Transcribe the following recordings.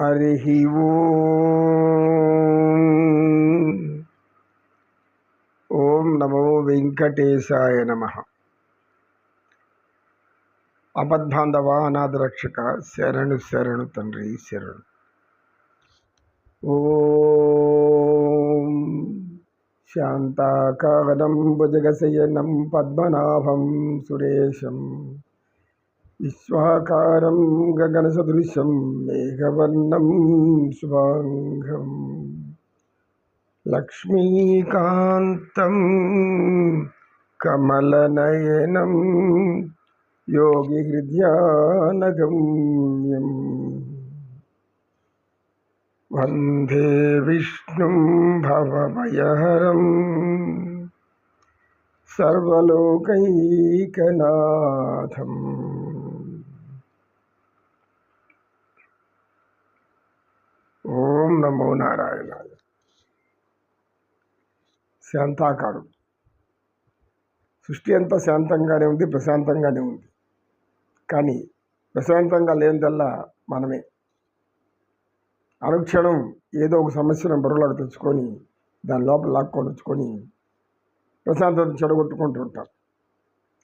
हरिः ఓం నమో వెంకటేశాయ నమ. అపద్బాంధవ అనాథరక్షక శరణు శరణు తండ్రి శరణు. ఓం శాంతాకారం భుజగశయనం పద్మనాభం సురేశం. विश्वाकार गगन सदृश मेघवर्ण मेघवर्णं लक्ष्मीका कमलनयन योगी योगिहृद्यानगम्यम् वंदे विष्णु भवभयहरम् सर्वलोकैकनाथम् ఓం నమో నారాయణ శాంతాకారుడు సృష్టి అంతా శాంతంగానే ఉంది ప్రశాంతంగానే ఉంది. కానీ ప్రశాంతంగా లేనిదల్లా మనమే. అనుక్షణం ఏదో ఒక సమస్యను బరువులకు తెచ్చుకొని దాని లోపల లాక్కొని వచ్చుకొని ప్రశాంతత చెడగొట్టుకుంటూ ఉంటాం.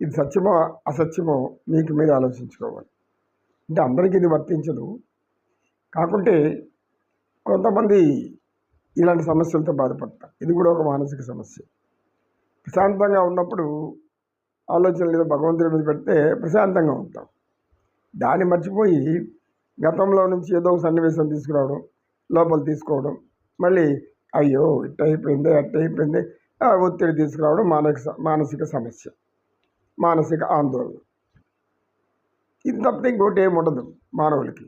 ఇది సత్యమో అసత్యమో మీకు మీరు ఆలోచించుకోవాలి. అంటే అందరికీ ఇది వర్తించదు. కాకుంటే కొంతమంది ఇలాంటి సమస్యలతో బాధపడతారు. ఇది కూడా ఒక మానసిక సమస్య. ప్రశాంతంగా ఉన్నప్పుడు ఆలోచనలు ఏదో భగవంతుడి మీద పెడితే ప్రశాంతంగా ఉంటాం. దాన్ని మర్చిపోయి గతంలో నుంచి ఏదో ఒక సన్నివేశం తీసుకురావడం లోపల తీసుకోవడం మళ్ళీ అయ్యో ఇట్ట అయిపోయింది అట్ట అయిపోయింది ఒత్తిడి తీసుకురావడం మానసిక మానసిక సమస్య మానసిక ఆందోళన. ఇది తప్పితే ఇంకోటి ఏమి ఉండదు మానవులకి.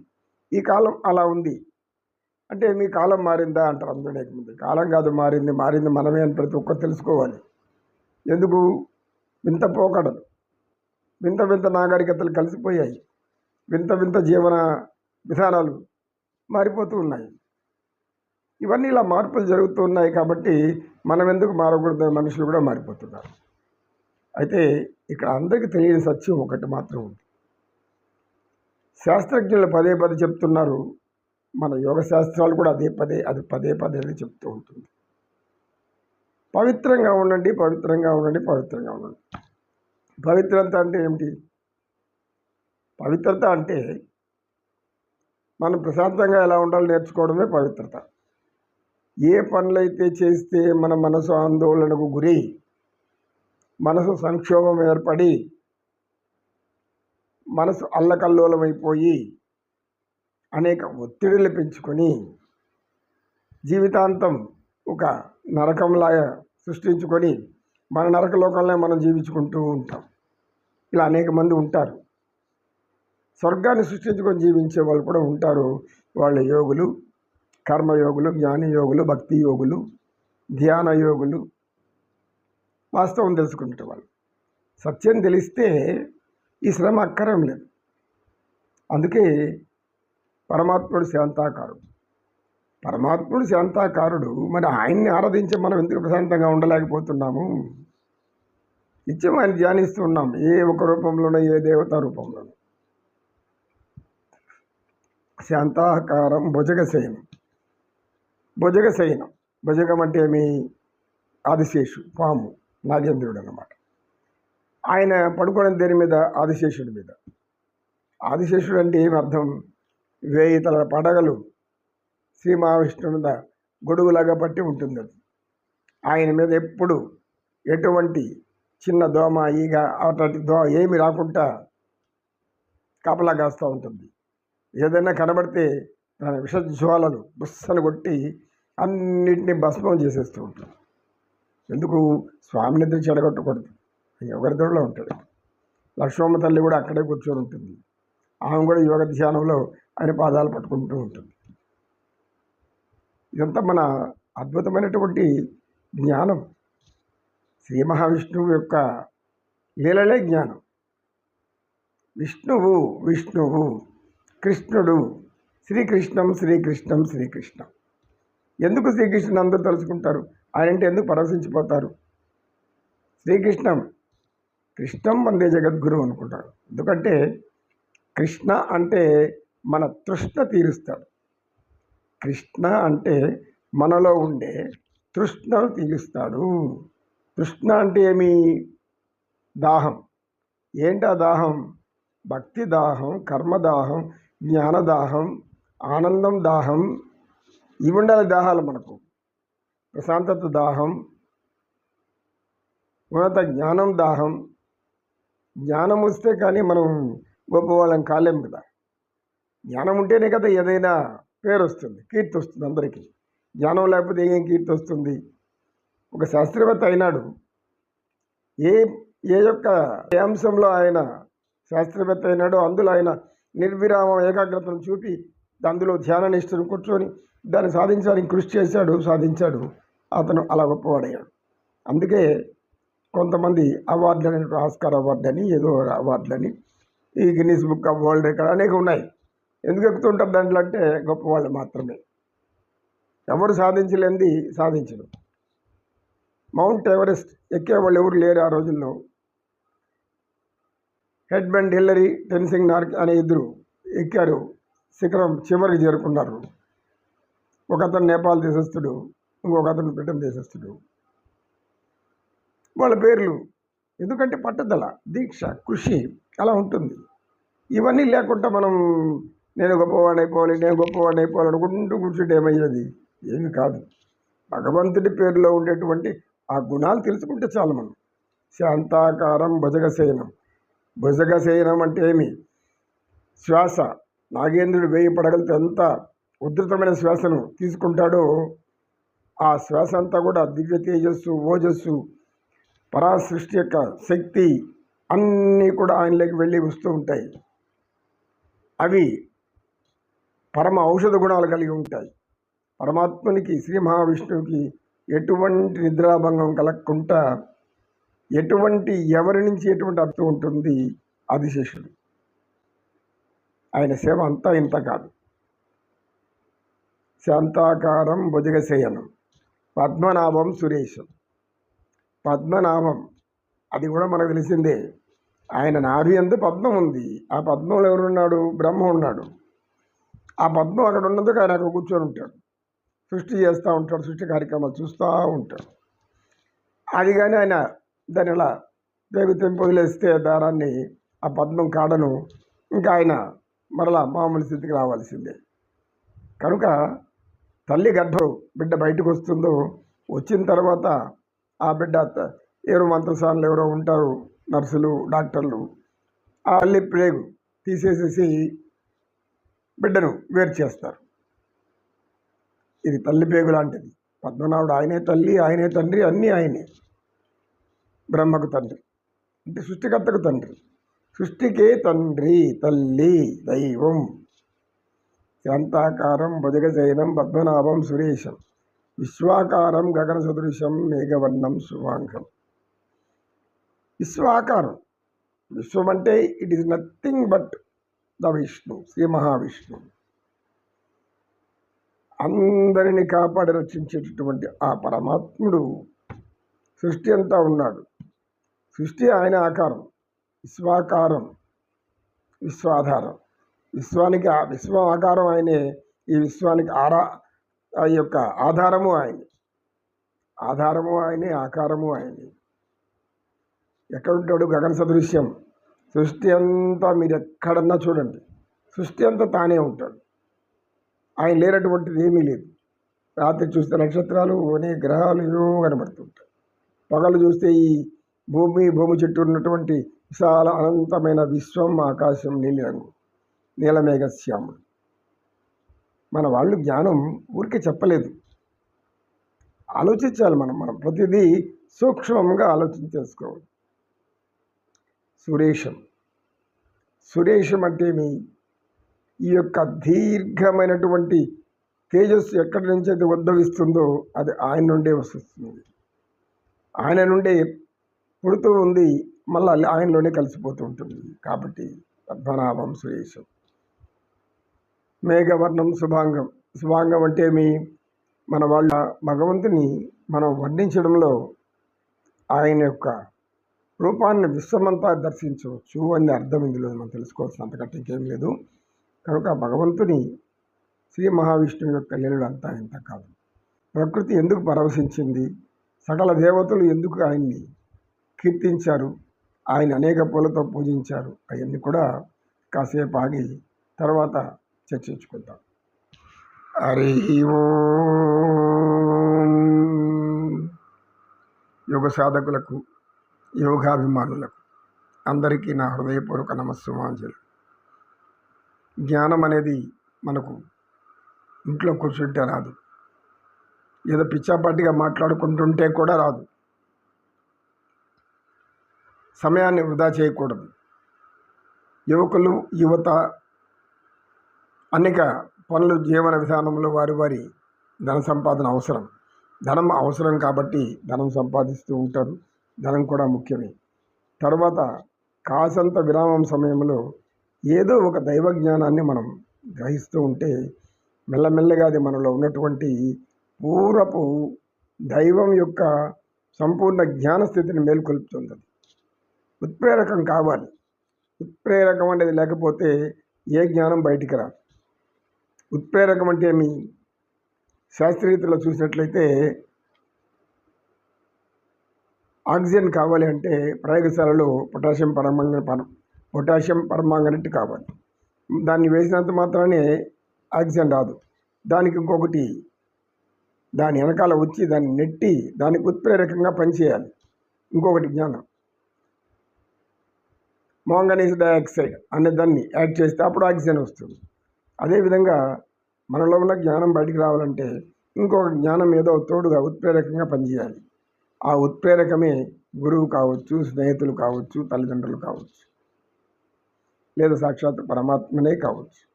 ఈ కాలం అలా ఉంది. అంటే మీ కాలం మారిందా అంటారు అందరూ ముందు. కాలం కాదు మారింది మారింది మనమే అని ప్రతి ఒక్కరు తెలుసుకోవాలి. ఎందుకు? వింత పోకడలు. వింత వింత నాగరికతలు కలిసిపోయాయి. వింత వింత జీవన విధానాలు మారిపోతూ ఉన్నాయి. ఇవన్నీ ఇలా మార్పులు జరుగుతూ ఉన్నాయి కాబట్టి మనం ఎందుకు మారకూడదు మనుషులు కూడా మారిపోతున్నారు. అయితే ఇక్కడ అందరికీ తెలియని సత్యం ఒకటి మాత్రం ఉంది. శాస్త్రజ్ఞులు పదే పదే చెప్తున్నారు మన యోగ శాస్త్రాలు కూడా అదే పదే అది పదే పదే అని చెప్తూ ఉంటుంది. పవిత్రంగా ఉండండి పవిత్రంగా ఉండండి పవిత్రంగా ఉండండి. పవిత్రత అంటే ఏమిటి? పవిత్రత అంటే మనం ప్రశాంతంగా ఎలా ఉండాలో నేర్చుకోవడమే పవిత్రత. ఏ పనులైతే చేస్తే మన మనసు ఆందోళనకు గురి మనసు సంక్షోభం ఏర్పడి మనసు అల్లకల్లోలమైపోయి అనేక ఒత్తిడులు పెంచుకొని జీవితాంతం ఒక నరకంలాగా సృష్టించుకొని మన నరక లోకంలో మనం జీవించుకుంటూ ఉంటాం. ఇలా అనేక మంది ఉంటారు. స్వర్గాన్ని సృష్టించుకొని జీవించే వాళ్ళు కూడా ఉంటారు. వాళ్ళ యోగులు కర్మయోగులు జ్ఞానయోగులు భక్తి యోగులు ధ్యాన యోగులు వాస్తవం తెలుసుకుంటే వాళ్ళు. సత్యం తెలిస్తే ఈ శ్రమ అక్కరం లేదు. అందుకే పరమాత్ముడు శాంతాకారుడు. పరమాత్ముడు శాంతాకారుడు మరి ఆయన్ని ఆరాధించి మనం ఎందుకు ప్రశాంతంగా ఉండలేకపోతున్నాము? నిత్యం ఆయన ధ్యానిస్తూ ఉన్నాం ఏ ఒక రూపంలోనో ఏ దేవతా రూపంలోనో. శాంతాకారం భుజగశయనం. భుజగశయనం. భుజగం అంటే ఏమి? ఆదిశేషు పాము నాగేంద్రుడు అన్నమాట. ఆయన పడుకోవడం దేని మీద? ఆదిశేషుడి మీద. ఆదిశేషుడు అంటే ఏమి అర్థం? వేయి తల పడగలు శ్రీ మహావిష్ణువు గొడుగులాగా పట్టి ఉంటుంది అది. ఆయన మీద ఎప్పుడు ఎటువంటి చిన్న దోమ ఈగ అటువంటి దో ఏమి రాకుండా కాపలా కాస్తూ ఉంటుంది. ఏదైనా కనబడితే దాని విష జ్వాలలు బుస్సను కొట్టి అన్నింటినీ భస్మం చేసేస్తూ ఉంటుంది. ఎందుకు? స్వామిని ఎదురు చెడగొట్టకూడదు. ఎవరిదోళ్ళలో ఉంటాడు. లక్ష్మమ్మ తల్లి కూడా అక్కడే కూర్చొని ఉంటుంది. ఆమె కూడా యోగ ధ్యానంలో ఆయన పాదాలు పట్టుకుంటూ ఉంటుంది. ఇదంతా మన అద్భుతమైనటువంటి జ్ఞానం. శ్రీ మహావిష్ణువు యొక్క లీలలే జ్ఞానం. విష్ణువు విష్ణువు కృష్ణుడు శ్రీకృష్ణం శ్రీకృష్ణం శ్రీకృష్ణం. ఎందుకు శ్రీకృష్ణుని అందరూ తలుచుకుంటారు? ఆయనంటే ఎందుకు పరవశించిపోతారు? శ్రీకృష్ణం కృష్ణం వందే జగద్గురు అనుకుంటారు. ఎందుకంటే కృష్ణ అంటే మన తృష్ణ తీరుస్తాడు. కృష్ణ అంటే మనలో ఉండే తృష్ణను తీరుస్తాడు. తృష్ణ అంటే ఏమి? దాహం. ఏంటా దాహం? భక్తి దాహం కర్మదాహం జ్ఞానదాహం ఆనందం దాహం. ఇవి ఉండాలి దాహాలు మనకు. ప్రశాంతత దాహం ఉన్నత జ్ఞానం దాహం. జ్ఞానం వస్తే కానీ మనం గొప్పవాళ్ళం కాలేం కదా. జ్ఞానం ఉంటేనే కదా ఏదైనా పేరు వస్తుంది కీర్తి వస్తుంది అందరికీ. జ్ఞానం లేకపోతే ఏం కీర్తి వస్తుంది? ఒక శాస్త్రవేత్త అయినాడు. ఏ ఏ యొక్క ఏ అంశంలో ఆయన శాస్త్రవేత్త అయినాడో అందులో ఆయన నిర్విరామం ఏకాగ్రతను చూపి అందులో ధ్యాన నిష్ఠను కూర్చొని దాన్ని సాధించడానికి కృషి చేశాడు సాధించాడు. అతను అలా గొప్పవాడయ్యాడు. అందుకే కొంతమంది అవార్డులని ఆస్కార్ అవార్డు అని ఏదో అవార్డులని ఈ Guinness book of world record అనేక ఉన్నాయి. ఎందుకు ఎక్కుతుంటారు దాంట్లో అంటే గొప్ప వాళ్ళు మాత్రమే. ఎవరు సాధించలేనిది సాధించరు. మౌంట్ ఎవరెస్ట్ ఎక్కే వాళ్ళు ఎవరు లేరు ఆ రోజుల్లో. హెడ్బెండ్ హిల్లరీ టెన్సింగ్ నార్క్ అనే ఇద్దరు ఎక్కారు. శిఖరం చివరికి చేరుకున్నారు. ఒక అతను నేపాల్ దేశస్థుడు ఇంకొక అతను బ్రిటన్ దేశస్థుడు. వాళ్ళ పేర్లు ఎందుకంటే పట్టుదల దీక్ష కృషి అలా ఉంటుంది. ఇవన్నీ లేకుండా మనం నేను గొప్పవాడిని అయిపోవాలి నేను గొప్పవాడిని అయిపోవాలి అనుకుంటూ కూర్చుంటే ఏమయ్యేది ఏమి కాదు. భగవంతుడి పేరులో ఉండేటువంటి ఆ గుణాలు తెలుసుకుంటే చాలు మనం. శాంతాకారం భుజగశయనం భుజగశయనం అంటే ఏమి? శ్వాస. నాగేంద్రుడు వేయి పడగలతో ఎంత ఉధృతమైన శ్వాసను తీసుకుంటాడో ఆ శ్వాస అంతా కూడా దివ్య తేజస్సు ఓజస్సు పరాసృష్టి యొక్క శక్తి అన్నీ కూడా ఆయనలోకి వెళ్ళి వస్తూ ఉంటాయి. అవి పరమ ఔషధ గుణాలు కలిగి ఉంటాయి. పరమాత్మనికి శ్రీ మహావిష్ణువుకి ఎటువంటి నిద్రాభంగం కలగకుండా ఎటువంటి ఎవరి నుంచి ఎటువంటి అర్థం ఉంటుంది ఆదిశేషుడు ఆయన సేవ అంతా ఇంత కాదు. శాంతాకారం భుజగశయనం పద్మనాభం సురేశం. పద్మనాభం అది కూడా మనకు తెలిసిందే. ఆయన నాభి అందు పద్మం ఉంది. ఆ పద్మంలో ఎవరున్నాడు? బ్రహ్మ ఉన్నాడు. ఆ పద్మం అక్కడ ఉన్నందుకు ఆయన అక్కడ కూర్చొని ఉంటాడు. సృష్టి చేస్తూ ఉంటాడు సృష్టి కార్యక్రమాలు చూస్తూ ఉంటాడు. అది కానీ ఆయన దాని ఇలా పేగు వదిలేస్తే దారాన్ని ఆ పద్మం కాడను ఇంకా ఆయన మరలా మామూలు స్థితికి రావాల్సిందే. కనుక తల్లి గర్భం బిడ్డ బయటకు వస్తుందో వచ్చిన తర్వాత ఆ బిడ్డ ఎవరో మంత్రసానులు ఎవరో ఉంటారు నర్సులు డాక్టర్లు ఆ అల్లి ప్రేగు తీసేసేసి బిడ్డను వేరు చేస్తారు. ఇది తల్లి పేగు లాంటిది. పద్మనాభుడు ఆయనే తల్లి ఆయనే తండ్రి అన్నీ ఆయనే. బ్రహ్మకు తండ్రి. అంటే సృష్టికర్తకు తండ్రి. సృష్టికే తండ్రి తల్లి దైవం. శాంతాకారం భుజగజైనం పద్మనాభం సురేశం. విశ్వాకారం గగన సదృశం మేఘవర్ణం శుభాంగం. విశ్వాకారం. విశ్వం అంటే it is nothing but the Vishnu Shri Mahavishnu. అందరిని కాపాడి రక్షించేటటువంటి ఆ పరమాత్ముడు సృష్టి అంతా ఉన్నాడు. సృష్టి ఆయన ఆకారం విశ్వాకారం విశ్వాధారం. విశ్వానికి ఆ విశ్వం ఆకారం ఆయనే ఈ విశ్వానికి ఆరా ఆ యొక్క ఆధారము ఆయనే. ఆధారము ఆయనే ఆకారము ఆయనే. ఎక్కడుంటాడు గగన సదృశ్యం? సృష్టి అంతా మీరు ఎక్కడన్నా చూడండి. సృష్టి అంతా తానే ఉంటాడు. ఆయన లేనటువంటిది ఏమీ లేదు. రాత్రి చూస్తే నక్షత్రాలు అనేక గ్రహాలు ఏవో కనబడుతుంటాయి. పగలు చూస్తే ఈ భూమి భూమి చుట్టూ ఉన్నటువంటి విశాల అనంతమైన విశ్వం ఆకాశం నీలిరంగు నీలమేఘ శ్యాముడు మన వాళ్ళు జ్ఞానం ఊరికే చెప్పలేదు. ఆలోచించాలి మనం. మనం ప్రతిదీ సూక్ష్మంగా ఆలోచించేసుకోవాలి సురేషం. సురేషం అంటే మీ? ఈ యొక్క దీర్ఘమైనటువంటి తేజస్సు ఎక్కడి నుంచి అయితే ఉద్భవిస్తుందో అది ఆయన నుండే వస్తుంది. ఆయన నుండే పుడుతూ ఉంది మళ్ళీ ఆయనలోనే కలిసిపోతూ ఉంటుంది. కాబట్టి పద్మనాభం సురేషం. మేఘవర్ణం శుభాంగం. శుభాంగం అంటే మీ? మన వాళ్ళ భగవంతుని మనం వర్ణించడంలో ఆయన యొక్క రూపాన్ని విశ్వమంతా దర్శించవచ్చు అని అర్థం ఇందులో మనం తెలుసుకోవాల్సిన అంతకంటే ఇంకేం లేదు. కనుక భగవంతుని శ్రీ మహావిష్ణువు యొక్క లీలడు అంతా ఇంత కాదు. ప్రకృతి ఎందుకు పరవశించింది? సకల దేవతలు ఎందుకు ఆయన్ని కీర్తించారు? ఆయన అనేక పూలతో పూజించారు? అవన్నీ కూడా కాసేపు ఆగి తర్వాత చర్చించుకుందాం. హరి యోగ సాధకులకు యోగాభిమానులకు అందరికీ నా హృదయపూర్వక నమస్సుమాంజలు. జ్ఞానం అనేది మనకు ఇంట్లో కూర్చుంటే రాదు. ఏదో పిచ్చాపాటిగా మాట్లాడుకుంటుంటే కూడా రాదు. సమయాన్ని వృధా చేయకూడదు. యువకులు యువత అనేక పనులు జీవన విధానంలో వారి వారి ధన సంపాదన అవసరం. ధనం అవసరం కాబట్టి ధనం సంపాదిస్తూ ఉంటారు. ధనం కూడా ముఖ్యమే. తర్వాత కాసంత విరామం సమయంలో ఏదో ఒక దైవ జ్ఞానాన్ని మనం గ్రహిస్తూ ఉంటే మెల్లమెల్లగా అది మనలో ఉన్నటువంటి పూర్వపు దైవం యొక్క సంపూర్ణ జ్ఞాన స్థితిని మేల్కొల్పుతుంది అది. ఉత్ప్రేరకం కావాలి. ఉత్ప్రేరకం అనేది లేకపోతే ఏ జ్ఞానం బయటికి రాదు. ఉత్ప్రేరకం అంటే ఏమి? శాస్త్రీయతలో చూసినట్లయితే ఆక్సిజన్ కావాలి అంటే ప్రయోగశాలలో పొటాషియం పరమాంగ పొటాషియం పరమాంగనెట్ కావాలి. దాన్ని వేసినంత మాత్రానే ఆక్సిజన్ రాదు. దానికి ఇంకొకటి దాని వెనకాల వచ్చి దాన్ని నెట్టి దానికి ఉత్ప్రేరకంగా పనిచేయాలి. ఇంకొకటి జ్ఞానం. మాంగనీస్ డయాక్సైడ్ అనే దాన్ని యాడ్ చేస్తే అప్పుడు ఆక్సిజన్ వస్తుంది. అదేవిధంగా మనలో ఉన్న జ్ఞానం బయటికి రావాలంటే ఇంకొక జ్ఞానం ఏదో తోడుగా ఉత్ప్రేరకంగా పనిచేయాలి. ఆ ఉత్ప్రేరకమే గురువు కావచ్చు స్నేహితులు కావచ్చు తల్లిదండ్రులు కావచ్చు. లేదా సాక్షాత్ పరమాత్మనే కావచ్చు.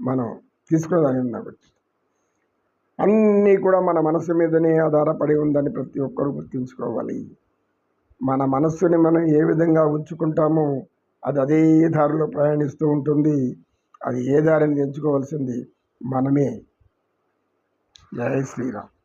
మనం తీసుకునేదాని బట్టి అన్నీ కూడా మన మనసు మీదనే ఆధారపడి ఉందని ప్రతి ఒక్కరూ గుర్తుంచుకోవాలి. మన మనస్సుని మనం ఏ విధంగా ఉంచుకుంటామో అది అదే దారిలో ప్రయాణిస్తూ ఉంటుంది. అది ఏ దారిని ఎంచుకోవాల్సింది మనమే. జయ శ్రీరామ్.